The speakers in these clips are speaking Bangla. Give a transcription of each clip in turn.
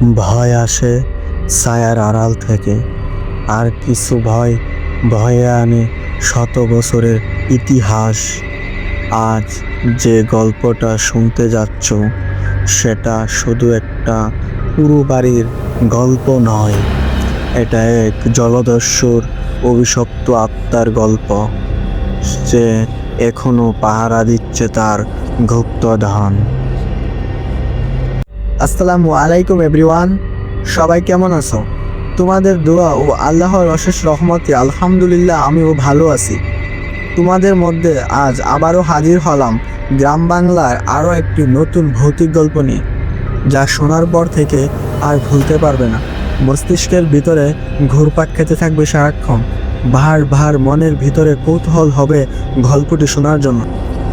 ভয় আসে ছায়ার আড়াল থেকে। আর কিছু ভয়, ভয়ে আনে শত বছরের ইতিহাস। আজ যে গল্পটা শুনতে যাচ্ছ, সেটা শুধু একটা পুরো বাড়ির গল্প নয়। এটা এক জলদস্যুর অভিশপ্ত আত্মার গল্প। যে এখনও পাহারা দিচ্ছে তার গুপ্তধন আসসালামু আলাইকুম এভরিওয়ান, সবাই কেমন আছো? তোমাদের দোয়া ও আল্লাহর অশেষ রহমতে আলহামদুলিল্লাহ আমিও ভালো আছি। তোমাদের মধ্যে আজ আবারও হাজির হলাম গ্রাম বাংলার আরও একটি নতুন ভৌতিক গল্প নিয়ে, যা শোনার পর থেকে আর ভুলতে পারবে না। মস্তিষ্কের ভিতরে ঘুরপাক খেতে থাকবে সারাক্ষণ। ভার ভার মনের ভিতরে কৌতূহল হবে গল্পটি শোনার জন্য।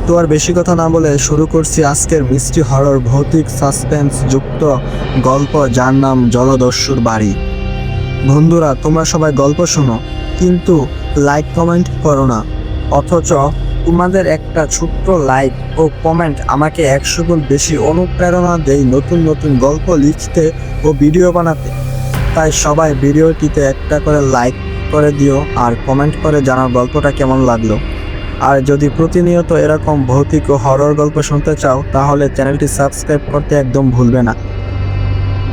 তো আর বেশি কথা না বলে শুরু করছি আজকের মিষ্টি হরর ভৌতিক সাসপেন্স যুক্ত গল্প যার নাম জলদস্যুর বাড়ি। বন্ধুরা, তোমরা সবাই গল্প শোনো, কিন্তু লাইক কমেন্ট করো না। অথচ তোমাদের একটা ছোট্ট লাইক ও কমেন্ট আমাকে একশো গুণ বেশি অনুপ্রেরণা দেয় নতুন নতুন গল্প লিখতে ও ভিডিও বানাতে। তাই সবাই ভিডিওটিতে একটা করে লাইক করে দিও আর কমেন্ট করে জানার গল্পটা কেমন লাগল। আর যদি প্রতিনিয়ত এরকম ভৌতিক ও হরর গল্প শুনতে চাও, তাহলে চ্যানেলটি সাবস্ক্রাইব করতে একদম ভুলবে না।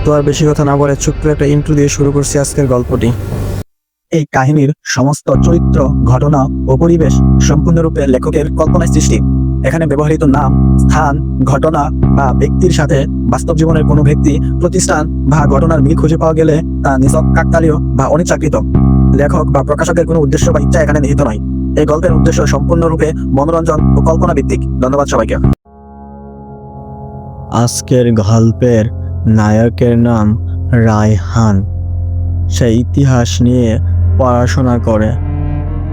তো আর বেশি কথা না বলে ছোট্ট একটা ইন্ট্রো দিয়ে শুরু করছি আজকের গল্পটি। এই কাহিনীর সমস্ত চরিত্র, ঘটনা ও পরিবেশ সম্পূর্ণরূপে লেখকের কল্পনায় সৃষ্টি। এখানে ব্যবহৃত নাম, স্থান, ঘটনা বা ব্যক্তির সাথে বাস্তব জীবনের কোনো ব্যক্তি, প্রতিষ্ঠান বা ঘটনার মিল খুঁজে পাওয়া গেলে তা নিছক কাকতালীয় বা অনিচ্ছাকৃত। লেখক বা প্রকাশকের কোনো উদ্দেশ্য বা ইচ্ছা এখানে নিহিত নয়। এই গল্পের উদ্দেশ্য সম্পূর্ণরূপে মনোরঞ্জন ও কল্পনা ভিত্তিক ধন্যবাদ সবাইকে। আজকের গল্পের নায়কের নাম রায়হান। সে ইতিহাস নিয়ে পড়াশোনা করে।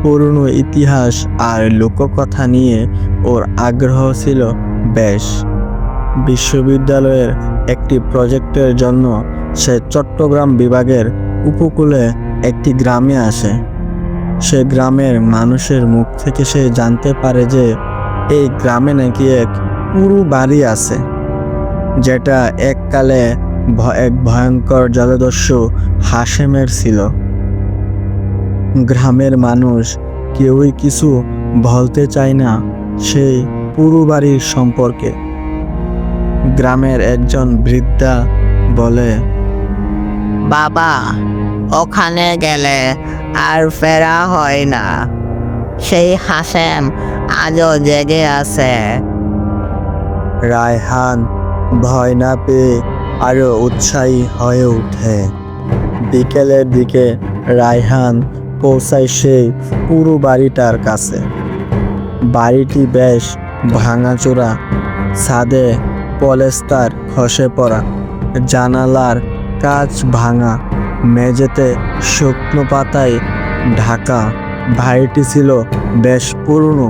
পুরনো ইতিহাস আর লোককথা নিয়ে ওর আগ্রহ ছিল বেশ। বিশ্ববিদ্যালয়ের একটি প্রজেক্টের জন্য সে চট্টগ্রাম বিভাগের উপকূলে একটি গ্রামে আসে। সে গ্রামের মানুষের মুখ থেকে সে জানতে পারে যে এই গ্রামে নাকি এক পুরু বাড়ি আছে, যেটা এককালে এক ভয়ঙ্কর জলদস্যু হাসেমের ছিল। গ্রামের মানুষ কেউই কিছু বলতে চায় না সেই পুরু বাড়ির সম্পর্কে। গ্রামের একজন বৃদ্ধা বলে, বাবা ওখানে গেলে আর ফেরা হয় না। সেই হাসেম আজও জেগে আছে। রায়হান ভয় না পেয়ে আরও উৎসাহী হয়ে ওঠে। বিকেলের দিকে রায়হান পৌঁছায় সেই পুরো বাড়িটার কাছে। বাড়িটি বেশ ভাঙাচোরা, ছাদে পলেস্তার খসে পড়া, জানালার কাঁচ ভাঙা। মেঝেতে শুকনো পাতায় ঢাকা। ভাইটি ছিল বেশ পুরনো,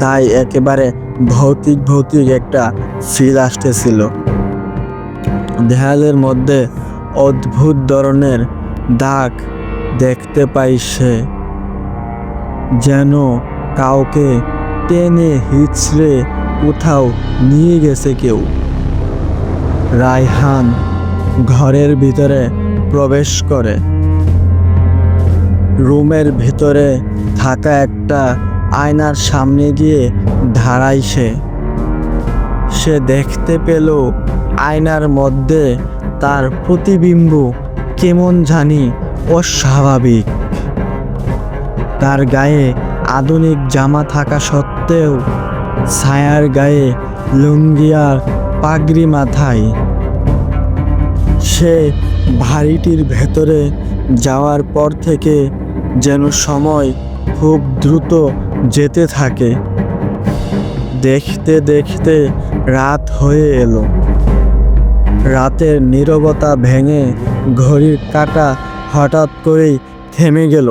তাই একেবারে ভৌতিক ভৌতিক একটা ফিল আসতেছিল। দেয়ালের মধ্যে অদ্ভুত ধরনের দাগ দেখতে পাই সে, যেন কাউকে টেনে হিচড়ে কোথাও নিয়ে গেছে কেউ। রায়হান ঘরের ভিতরে প্রবেশ করে। রুমের ভিতরে থাকা একটা আয়নার সামনে গিয়ে দাঁড়ায় সে। সে দেখতে পেল আয়নার মধ্যে তার প্রতিবিম্ব কেমন জানি অস্বাভাবিক। তার গায়ে আধুনিক জামা থাকা সত্ত্বেও ছায়ার গায়ে লুঙ্গিয়ার পাগড়ি মাথায়। সে বাড়িটির ভেতরে যাওয়ার পর থেকে যেন সময় খুব দ্রুত যেতে থাকে। দেখতে দেখতে রাত হয়ে এলো। রাতের নীরবতা ভেঙে ঘড়ির কাঁটা হঠাৎ করেই থেমে গেল,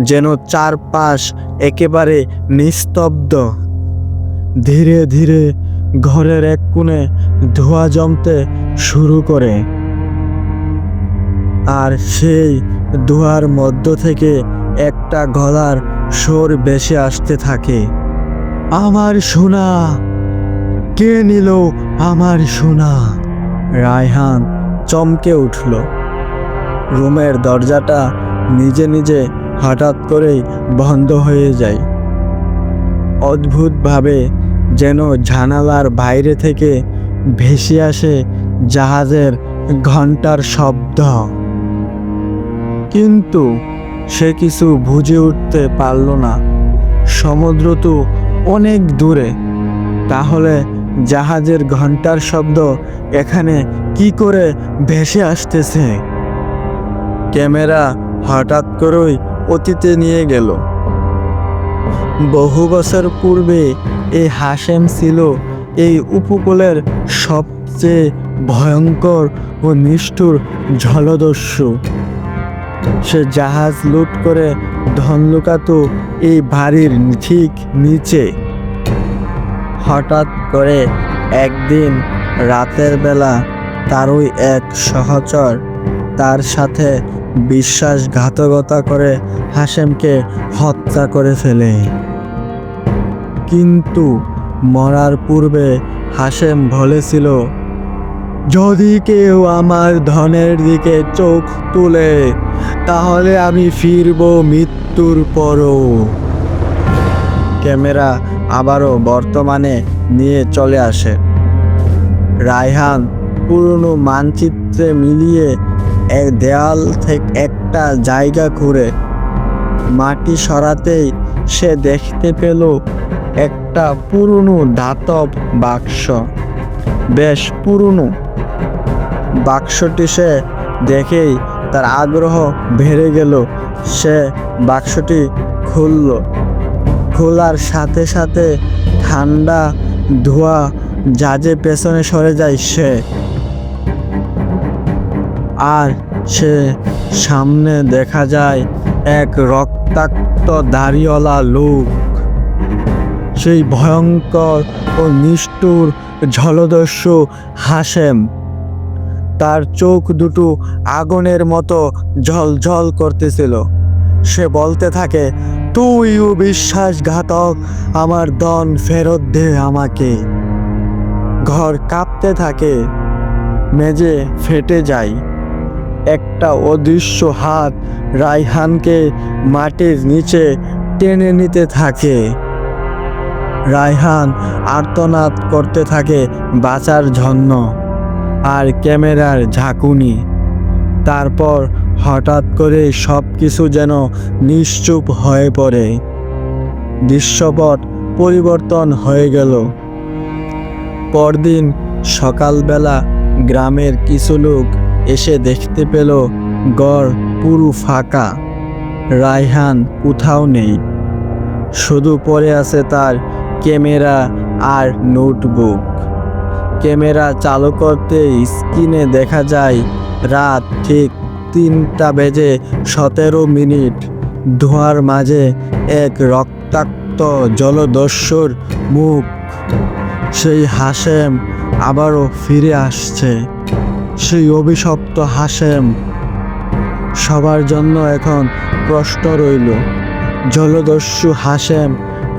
যেন চারপাশ একেবারে নিস্তব্ধ। ধীরে ধীরে ঘরের এক কোণে ধোঁয়া জমতে শুরু করে। আর সেই ধোঁয়ার মধ্য থেকে একটা গলার সুর বেশি আসতে থাকে। আমার সোনা, কে নিল আমার সোনা? রায়হান চমকে উঠল। রুমের দরজাটা নিজে নিজে হঠাৎ করেই বন্ধ হয়ে যায়। অদ্ভুতভাবে যেন জানালার বাইরে থেকে ভেসে আসে জাহাজের ঘণ্টার শব্দ। কিন্তু সে কিছু বুঝে উঠতে পারল না। সমুদ্র তো অনেক দূরে। তাহলে জাহাজের ঘণ্টার শব্দ এখানে কি করে ভেসে আসতেছে? ক্যামেরা হঠাৎ করেই অতীতে নিয়ে গেল। বহু বছর পূর্বে এই হাসেম ছিল এই উপকূলের সবচেয়ে ভয়ঙ্কর ও নিষ্ঠুর জলদস্যু। সে জাহাজ লুট করে ধন লুকাতো এই বাড়ির ঠিক নিচে। হঠাৎ করে একদিন রাতের বেলা তারই এক সহচর তার সাথে বিশ্বাসঘাতকতা করে হাসেমকে হত্যা করে ফেলে। কিন্তু মরার পূর্বে হাসেম বলেছিল যদি কেউ আমার ধনের দিকে চোখ তুলে, তাহলে আমি ফিরব মৃত্যুর পরও। ক্যামেরা আবারও বর্তমানে নিয়ে চলে আসে। রায়হান পুরনো মানচিত্রে মিলিয়ে এক দেয়াল থেকে একটা জায়গা ঘুরে, মাটি সরাতেই সে দেখতে পেল একটা পুরনো ধাতব বাক্স। বেশ পুরনো। বাক্সটি সে দেখেই তার আগ্রহ বেড়ে গেল। সে বাক্সটি খুলল। খোলার সাথে সাথে ঠান্ডা ধোয়া জাজে পেছনে সরে যায় সে। আর সে সামনে দেখা যায় এক রক্তাক্ত দাড়িওয়ালা লোক। সেই ভয়ঙ্কর ও নিষ্ঠুর জলদস্যু হাসেম তার চোখ দুটো আগুনের মতো ঝলঝল করতেছিল। সে বলতে থাকে তুইও বিশ্বাসঘাতক, আমার দন ফেরত দে আমাকে। ঘর কাঁপতে থাকে মেজে ফেটে যায়। একটা অদৃশ্য হাত রায়হানকে মাটির নিচে টেনে নিতে থাকে। রায়হান আর্তনাদ করতে থাকে বাঁচার জন্য। আর ক্যামেরার ঝাঁকুনি। তারপর হঠাৎ করে সব কিছু যেন নিশ্চুপ হয়ে পড়ে। দৃশ্যপট পরিবর্তন হয়ে গেল। পরদিন সকালবেলা গ্রামের কিছু লোক এসে দেখতে পেল গড় পুরু ফাঁকা। রায়হান কোথাও নেই। শুধু পড়ে আছে তার ক্যামেরা আর নোটবুক। ক্যামেরা চালু করতে স্ক্রিনে দেখা যায়, রাত ঠিক তিনটা বেজে সতেরো মিনিট। ধোঁয়ার মাঝে এক রক্তাক্ত জলদস্যুর মুখ। সেই হাসেম আবারও ফিরে আসছে। সেই অভিশপ্ত হাসেম সবার জন্য এখন প্রশ্ন রইল, জলদস্যু হাসেম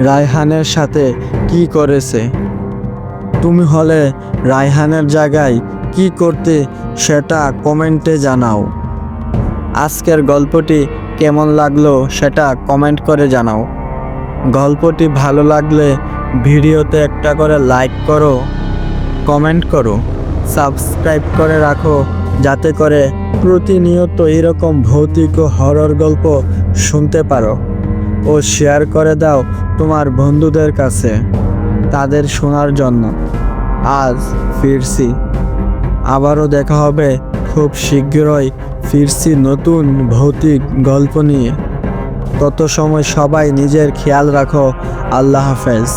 রায়হানের সাথে কি করেছে? তুমি হলে রায়হানের জায়গায় কি করতে সেটা কমেন্টে জানাও। আজকের গল্পটি কেমন লাগল সেটা কমেন্ট করে জানাও। গল্পটি ভালো লাগলে ভিডিওতে একটা করে লাইক করো, কমেন্ট করো, সাবস্ক্রাইব করে রাখো, যাতে করে প্রতিনিয়ত এরকম ভৌতিক ও হরর গল্প শুনতে পারো ও শেয়ার করে দাও তোমার বন্ধুদের কাছে। তাদের শোনার জন্য। আজ ফিরছি। আবারও দেখা হবে খুব শীঘ্রই ফিরছি নতুন ভৌতিক গল্প নিয়ে। তত সময় সবাই নিজের খেয়াল রাখো। আল্লাহ হাফেজ।